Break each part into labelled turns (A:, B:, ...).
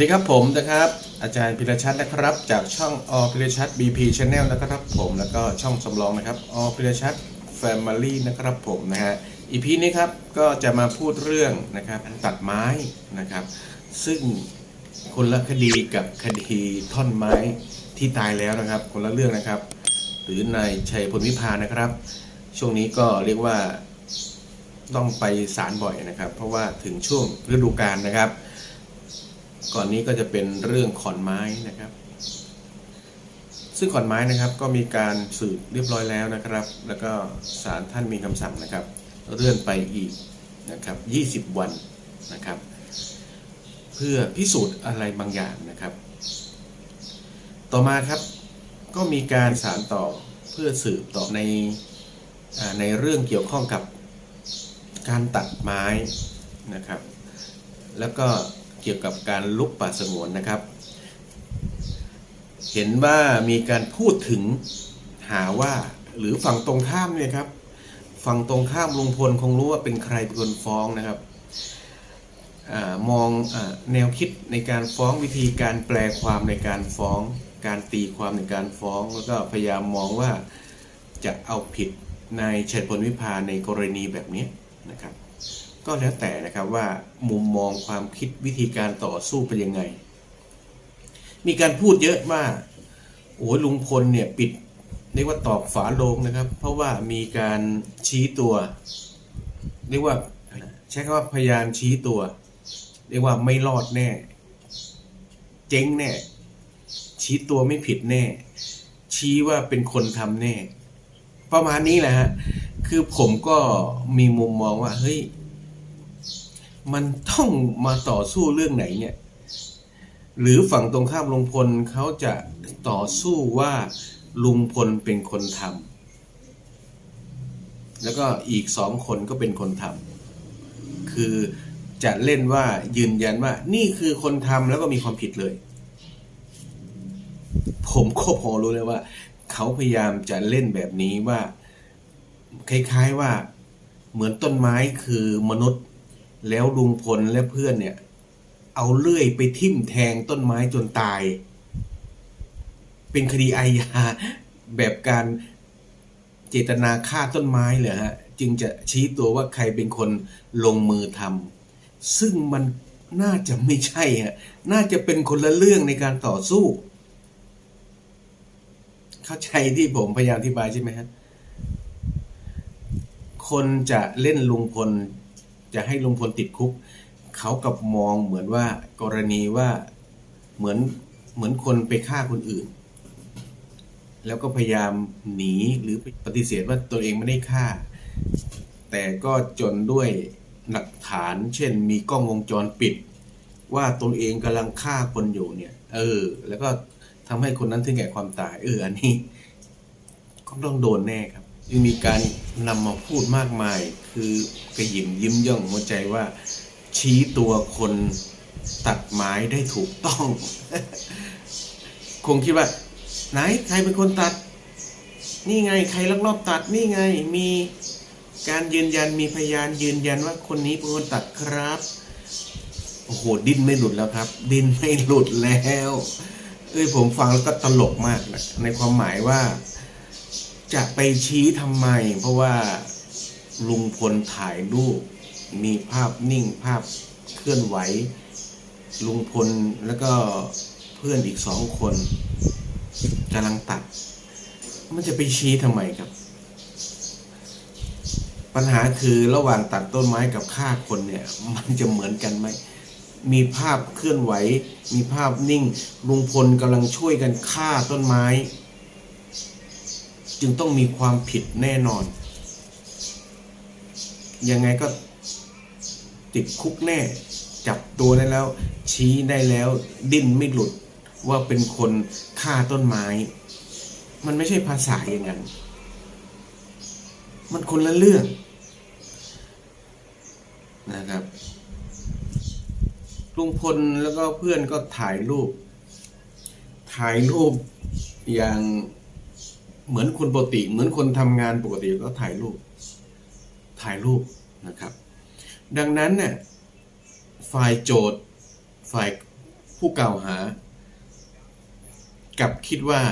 A: วัสดีครับผมนะครับ อาจารย์พิรชัดนะครับ จากช่องอพิรชัด BP Channel นะครับผมแล้วก็ช่องสำรองนะครับอพิรชัด Family นะครับผมนะฮะอีพีนี้ครับก็จะมาพูดเรื่องนะครับตัดไม้นะครับ ซึ่งคนละคดีกับคดีท่อนไม้ที่ตายแล้วนะครับ คนละเรื่องนะครับ หรือนายชัยพลวิพานะครับ ช่วงนี้ก็เรียกว่าต้องไปศาลบ่อยนะครับ เพราะว่าถึงช่วงฤดูกาลนะครับ ก่อนนี้ก็จะเป็นเรื่องขอนไม้นะครับ ซึ่งขอนไม้นะครับก็มีการสืบเรียบร้อยแล้วนะครับ แล้วก็ศาลท่านมีคำสั่งนะครับ เลื่อนไปอีกนะครับ 20 วันนะครับ เพื่อพิสูจน์อะไรบางอย่างนะครับ ต่อมาครับก็มีการสารต่อเพื่อสืบต่อในอในเรื่องเกี่ยวข้องกับการตัดไม้นะครับ แล้วก็ เกี่ยวกับการลุกป่าสงวนนะครับ เห็นว่ามีการพูดถึงหาว่าหรือฝั่งตรงข้ามเนี่ยครับ ฝั่งตรงข้ามลุงพลคงรู้ว่าเป็นใครเป็นคนฟ้องนะครับอมองอแนวคิดในการฟ้องวิธีการแปลความในการฟ้อง การตีความในการฟ้อง แล้วก็พยายามมองว่าจะเอาผิดนายชัยพลวิพาในกรณีแบบนี้นะครับ ก็แล้วแต่นะครับว่ามุมมองความคิดวิธีการต่อสู้เป็นยังไง มีการพูดเยอะว่าโอ้ยลุงพลเนี่ยปิดเรียกว่าตอกฝาโลงนะครับ เพราะว่ามีการชี้ตัว เรียกว่าใช้คำว่าพยานชี้ตัว เรียกว่าไม่รอดแน่ เจ๊งแน่ ชี้ตัวไม่ผิดแน่ ชี้ว่าเป็นคนทำแน่ ประมาณนี้แหละฮะคือผมก็มีมุมมองว่าเฮ้ย มันต้องมาต่อสู้เรื่องไหนเนี่ย หรือฝั่งตรงข้ามลุงพลเขาจะต่อสู้ว่าลุงพลเป็นคนทำแล้วก็อีกสองคนก็เป็นคนทำคือจะเล่นว่ายืนยันว่า นี่คือคนทำแล้วก็มีความผิดเลย ผมก็พอรู้เลยว่า เขาพยายามจะเล่นแบบนี้ว่า คล้าย ๆว่าเหมือนต้นไม้คือมนุษย์ แล้วลุงพลและเพื่อนเนี่ย เอาเลื่อยไปทิ่มแทงต้นไม้จนตาย เป็นคดีอาญาแบบการเจตนาฆ่าต้นไม้เหรอฮะ จึงจะชี้ตัวว่าใครเป็นคนลงมือทำซึ่งมันน่าจะไม่ใช่ฮะน่าจะเป็นคนละเรื่องในการต่อสู้ เข้าใจที่ผมพยายามอธิบายใช่ไหมฮะคนจะเล่นลุงพล จะให้ลุงพลติดคุก เขากับมองเหมือนว่ากรณีว่าเหมือนเหมือนคนไปฆ่าคนอื่น แล้วก็พยายามหนีหรือปฏิเสธว่าตัวเองไม่ได้ฆ่า แต่ก็จนด้วยหลักฐาน เช่น มีกล้องวงจรปิด ว่าตนเองกำลังฆ่าคนอยู่เนี่ย เออ แล้วก็ทำให้คนนั้นถึงแก่ความตาย เออ อันนี้ ก็ต้องโดนแน่ครับ จึงมีการนำมาพูดมากมาย คือกระยิมยิ้มย่องหัวใจว่า ชี้ตัวคนตัดไม้ได้ถูกต้อง คงคิดว่า ไหนใครเป็นคนตัด นี่ไงใครลักลอบตัดนี่ไงมีการยืนยันมีพยานยืนยันว่าคนนี้เป็นคนตัดครับ โอ้โหดิ้นไม่หลุดแล้วครับ ดิ้นไม่หลุดแล้ว เอ้ยผมฟังแล้วก็ตลกมากนะในความหมายว่า จะไปชี้ทำไม เพราะว่าลุงพลถ่ายรูป มีภาพนิ่งภาพเคลื่อนไหว ลุงพลแล้วก็เพื่อนอีกสองคนกำลังตัด มันจะไปชี้ทำไมครับ ปัญหาคือระหว่างตัดต้นไม้กับฆ่าคนเนี่ย มันจะเหมือนกันไหมมีภาพเคลื่อนไหว มีภาพนิ่งลุงพลกำลังช่วยกันฆ่าต้นไม้ จึงต้องมีความผิดแน่นอน ยังไงก็ติดคุกแน่ จับตัวได้แล้ว ชี้ได้แล้ว ดิ้นไม่หลุดว่าเป็นคนฆ่าต้นไม้ มันไม่ใช่ภาษาอย่างนั้น มันคนละเรื่องนะครับลุงพลแล้วก็เพื่อนก็ถ่ายรูป ถ่ายรูปอย่าง เหมือนคนปกติ เหมือนคนทำงานปกติก็ถ่ายรูป ถ่ายรูปนะครับ ดังนั้นเนี่ยฝ่ายโจทย์ฝ่ายผู้กล่าวหา กับคิดว่า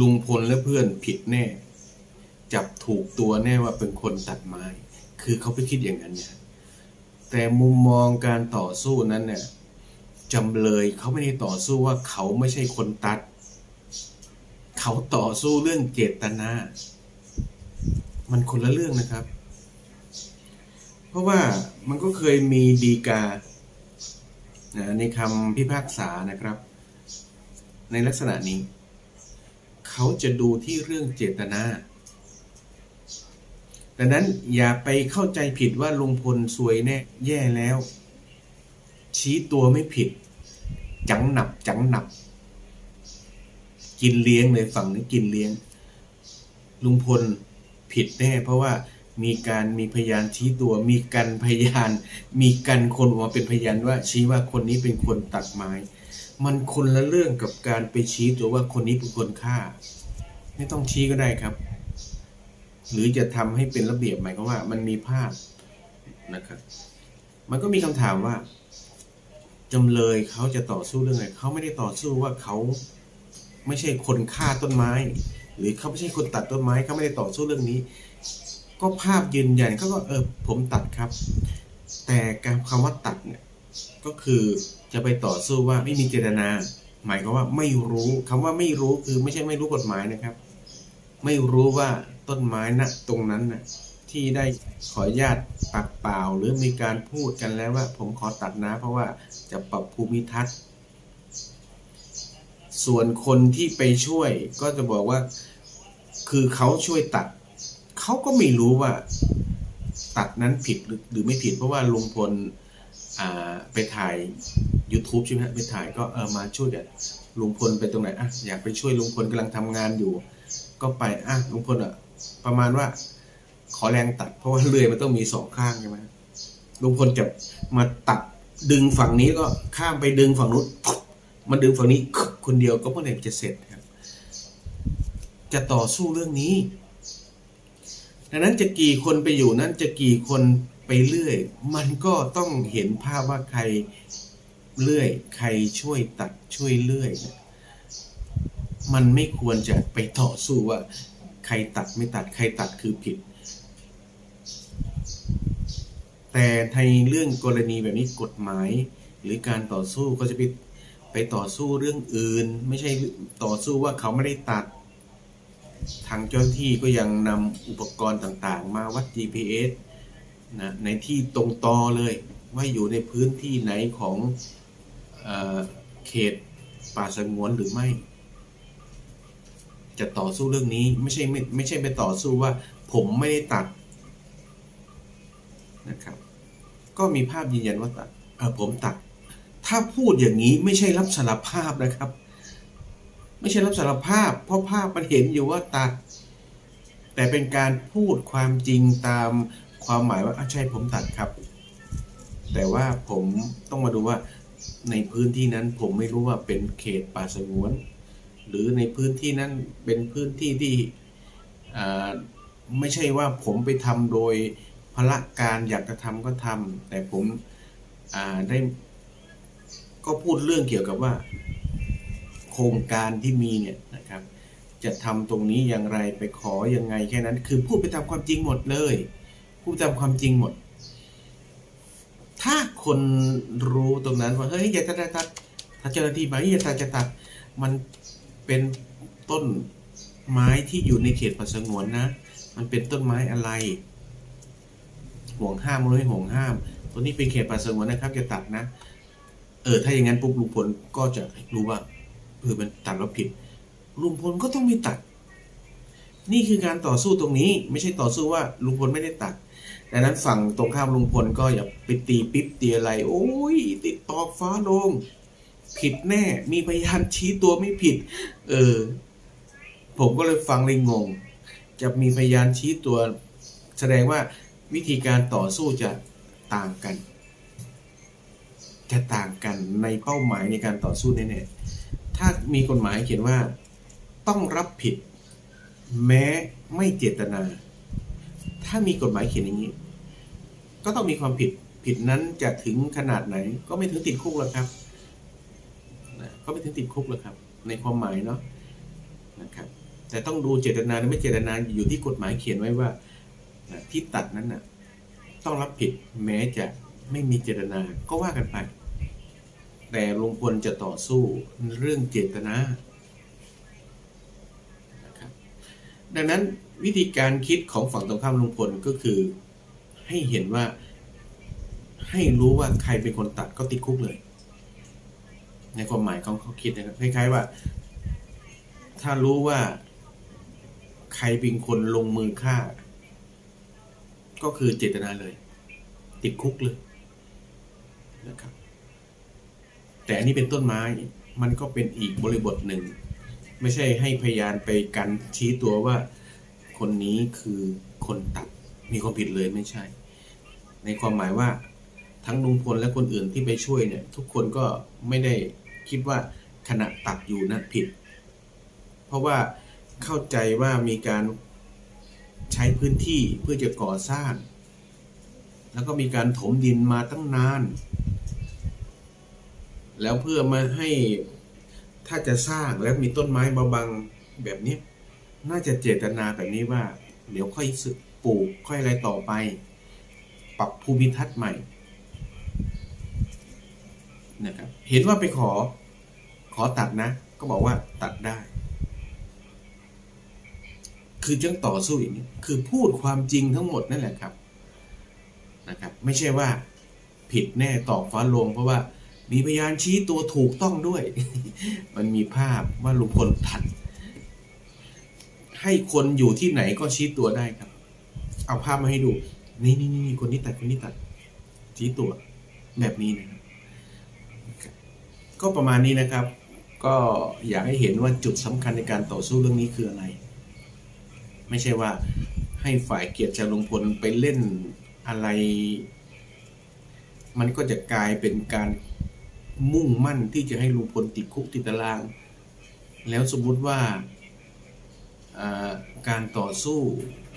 A: ลุงพลและเพื่อนผิดแน่ จับถูกตัวแน่ว่าเป็นคนตัดไม้ คือเขาไปคิดอย่างนั้นเนี่ยแต่มุมมองการต่อสู้นั้นเนี่ยจำเลยเขาไม่ได้ต่อสู้ว่าเขาไม่ใช่คนตัด เขาต่อสู้เรื่องเจตนา มันคนละเรื่องนะครับ เพราะว่ามันก็เคยมีดีกานะในคำพิพากษานะครับ ในลักษณะนี้ เขาจะดูที่เรื่องเจตนาดังนั้นอย่าไปเข้าใจผิดว่าลุงพลซวยแน่แย่แล้ว ชี้ตัวไม่ผิด จังหนับจังหนับ กินเลี้ยงเลยฝั่งนี้กินเลี้ยง ลุงพลผิดแน่เพราะว่ามีการมีพยานชี้ตัวมีกันพยาน มีกันคนออกมาเป็นพยานว่าชี้ว่าคนนี้เป็นคนตัดไม้ มันคนละเรื่องกับการไปชี้ตัวว่าคนนี้เป็นคนฆ่า ไม่ต้องชี้ก็ได้ครับ หรือจะทำให้เป็นระเบียบหมายความว่า มันมีภาพนะครับ มันก็มีคำถามว่าจำเลยเขาจะต่อสู้เรื่องอะไรเขาไม่ได้ต่อสู้ว่าเขา ไม่ใช่คนฆ่าต้นไม้ หรือเขาไม่ใช่คนตัดต้นไม้เขาไม่ได้ต่อสู้เรื่องนี้ ก็ภาพยืนยันเขาก็เออผมตัดครับ แต่การคำว่าตัดเนี่ยก็คือจะไปต่อสู้ว่าไม่มีเจตนา หมายความว่าไม่รู้คำว่าไม่รู้คือไม่ใช่ไม่รู้กฎหมายนะครับ ไม่รู้ว่าต้นไม้ณตรงนั้นนะที่ได้ขออนุญาตปากเปล่า หรือมีการพูดกันแล้วว่า ผมขอตัดนะ เพราะว่าจะปรับภูมิทัศน์ ส่วนคนที่ไปช่วยก็จะบอกว่า คือเขาช่วยตัด เขาก็ไม่รู้ว่า ตัดนั้นผิดหรือไม่ผิด เพราะว่าลุงพลไปถ่าย YouTube ใช่ไหมไปถ่ายก็เออมาช่วยกันลุงพลไปตรงไหนอะอยากไปช่วยลุงพลกำลังทำงานอยู่ ก็ไปอะลุงพลอะ ประมาณว่า ขอแรงตัด เพราะว่าเลื่อยมันต้องมีสองข้างใช่ไหมลุงพลจะมาตัดดึงฝั่งนี้ก็ข้ามไปดึงฝั่งนู้น มาดึงฝั่งนี้คนเดียวก็เมื่อไหร่จะเสร็จครับ จะต่อสู้เรื่องนี้ ดังนั้นจะกี่คนไปอยู่นั้นจะกี่คนไปเลื่อย มันก็ต้องเห็นภาพว่าใครเลื่อย ใครช่วยตัดช่วยเลื่อยเนี่ยมันไม่ควรจะไปต่อสู้ว่า ใครตัดไม่ตัดใครตัดคือผิด แต่ในเรื่องกรณีแบบนี้กฎหมายหรือการต่อสู้ก็จะไป ไปต่อสู้เรื่องอื่น ไม่ใช่ต่อสู้ว่าเขาไม่ได้ตัด ทางเจ้าหน้าที่ก็ยังนำอุปกรณ์ต่างๆ มาวัด GPS นะในที่ตรงตอเลย ว่าอยู่ในพื้นที่ไหนของเออเขตป่าสงวนหรือไม่ จะต่อสู้เรื่องนี้ไม่ใช่ไม่ไม่ใช่ไปต่อสู้ว่า ผมไม่ได้ตัดนะครับ ก็มีภาพยืนยันว่าตัดเออผมตัด ถ้าพูดอย่างนี้ไม่ใช่รับสารภาพนะครับ ไม่ใช่รับสารภาพ เพราะภาพมันเห็นอยู่ว่าตัด แต่เป็นการพูดความจริงตามความหมายว่าอะใช่ผมตัดครับ แต่ว่าผมต้องมาดูว่าในพื้นที่นั้นผมไม่รู้ว่าเป็นเขตป่าสงวน หรือในพื้นที่นั้นเป็นพื้นที่ที่ไม่ใช่ว่าผมไปทำโดยพละการอยากจะทำก็ทำแต่ผมได้ ก็พูดเรื่องเกี่ยวกับว่า โครงการที่มีเนี่ยนะครับ จะทำตรงนี้อย่างไรไปขออยังไงแค่นั้น คือพูดไปตามความจริงหมดเลย พูดตามความจริงหมด ถ้าคนรู้ตรงนั้นว่าเฮ้ยอย่าตัดตัดตัดถ้าเจ้าหน้าที่มาอย่าตัดจะตัดมันเป็นต้นไม้ที่อยู่ในเขตป่าสงวนนะ มันเป็นต้นไม้อะไรห่วงห้ามเลยห่วงห้าม ตัวนี้เป็นเขตป่าสงวนนะครับอย่าตัดนะ เออถ้าอย่างนั้นปุ๊บลุงพลก็จะรู้ว่าเออมันตัดแล้วผิดลุงพลก็ต้องมีตัด นี่คือการต่อสู้ตรงนี้ ไม่ใช่ต่อสู้ว่าลุงพลไม่ได้ตัดดังนั้นฝั่งตรงข้ามลุงพลก็อย่าไปตีปิ๊บตีอะไร โอ้ยติดตอกฟ้าลง ผิดแน่ มีพยานชี้ตัวไม่ผิด เออ ผมก็เลยฟังเลยงง จะมีพยานชี้ตัว แสดงว่าวิธีการต่อสู้จะต่างกัน จะต่างกันในเป้าหมายในการต่อสู้แน่ๆถ้ามีกฎหมายเขียนว่าต้องรับผิด แม้ไม่เจตนา ถ้ามีกฎหมายเขียนอย่างนี้ ก็ต้องมีความผิดผิดนั้นจะถึงขนาดไหน ก็ไม่ถึงติดคุกหรอกครับก็ไม่ถึงติดคุกหรอกครับ ในความหมายเนาะนะครับแต่ต้องดูเจตนาหรือไม่เจตนาอยู่ที่กฎหมายเขียนไว้ว่าที่ตัดนั้นน่ะต้องรับผิดแม้จะไม่มีเจตนาก็ว่ากันไป แต่ลุงพลจะต่อสู้เรื่องเจตนานะครับดังนั้นวิธีการคิดของฝั่งตรงข้ามลุงพลก็คือ ให้เห็นว่า ให้รู้ว่าใครเป็นคนตัดก็ติดคุกเลย ในความหมายของเขาคิดนะครับคล้ายๆว่า ถ้ารู้ว่าใครเป็นคนลงมือฆ่า ก็คือเจตนาเลย ติดคุกเลยนะครับ แต่อันนี้เป็นต้นไม้มันก็เป็นอีกบริบทหนึ่ง ไม่ใช่ให้พยานไปกันชี้ตัวว่า คนนี้คือคนตัดมีความผิดเลยไม่ใช่ ในความหมายว่าทั้งลุงพลและคนอื่นที่ไปช่วยเนี่ย ทุกคนก็ไม่ได้คิดว่าขณะตัดอยู่นั้นผิด เพราะว่าเข้าใจว่ามีการใช้พื้นที่เพื่อจะก่อสร้าง แล้วก็มีการถมดินมาตั้งนาน แล้วเพื่อมาให้ถ้าจะสร้างแล้วมีต้นไม้มาบังแบบนี้ น่าจะเจตนาแบบนี้ว่า เดี๋ยวค่อยสึกปลูกค่อยอะไรต่อไป ปรับภูมิทัศน์ใหม่นะครับเห็นว่าไปขอขอตัดนะ ก็บอกว่าตัดได้ คือจังต่อสู้อย่างนี้คือพูดความจริงทั้งหมดนั่นแหละครับนะครับ ไม่ใช่ว่าผิดแน่ตอกฟ้าลงเพราะว่า มีพยานชี้ตัวถูกต้องด้วย มันมีภาพว่าลุงพลตัดให้คนอยู่ที่ไหนก็ชี้ตัวได้ครับ เอาภาพมาให้ดู นี่นี่นี่คนนี้ตัดคนนี้ตัด ชี้ตัวแบบนี้นะครับ ก็ประมาณนี้นะครับ ก็อยากให้เห็นว่าจุดสำคัญในการต่อสู้เรื่องนี้คืออะไร ไม่ใช่ว่าให้ฝ่ายเกียรติจากลุงพลไปเล่นอะไร มันก็จะกลายเป็นการ มุ่งมั่นที่จะให้ลุงพลติดคุกติดตาราง แล้วสมมุติว่าการต่อสู้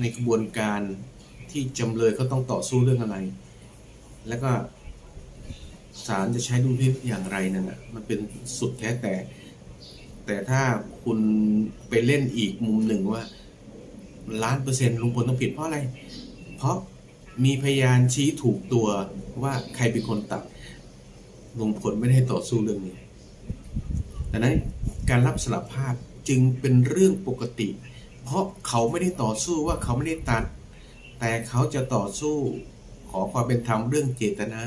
A: ในกระบวนการที่จำเลยเขาต้องต่อสู้เรื่องอะไร แล้วก็ศาลจะใช้ดุลพินิจอย่างไรนั่นนะมันเป็นสุดแท้แต่ แต่ถ้าคุณไปเล่นอีกมุมหนึ่งว่าล้านเปอร์เซ็นต์ลุงพลต้องผิดเพราะอะไร เพราะมีพยานชี้ถูกตัวว่าใครเป็นคนตัด ลุงพลไม่ได้ต่อสู้เรื่องนี้ดังนั้นการรับสารภาพจึงเป็นเรื่องปกติ เพราะเขาไม่ได้ต่อสู้ว่าเขาไม่ได้ตัด แต่เขาจะต่อสู้ขอความเป็นธรรมเรื่องเจตนา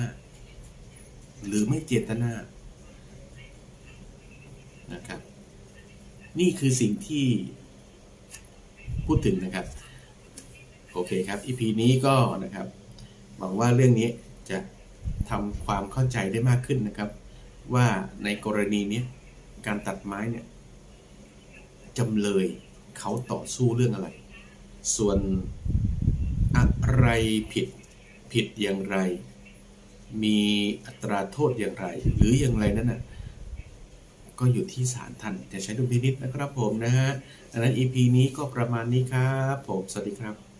A: หรือไม่เจตนานะครับ นี่คือสิ่งที่พูดถึงนะครับ โอเคครับ EP นี้ก็นะครับหวังว่าเรื่องนี้จะ ทำความเข้าใจได้มากขึ้นนะครับ ว่าในกรณีนี้การตัดไม้เนี่ยจำเลยเขาต่อสู้เรื่องอะไร ส่วนอะไรผิดผิดอย่างไร มีอัตราโทษอย่างไร หรืออย่างไรนั้นน่ะก็อยู่ที่ศาลท่านจะใช้ดุลพินิจนะครับผมนะฮะดังนั้น EP นี้ก็ประมาณนี้ครับ ผม สวัสดีครับ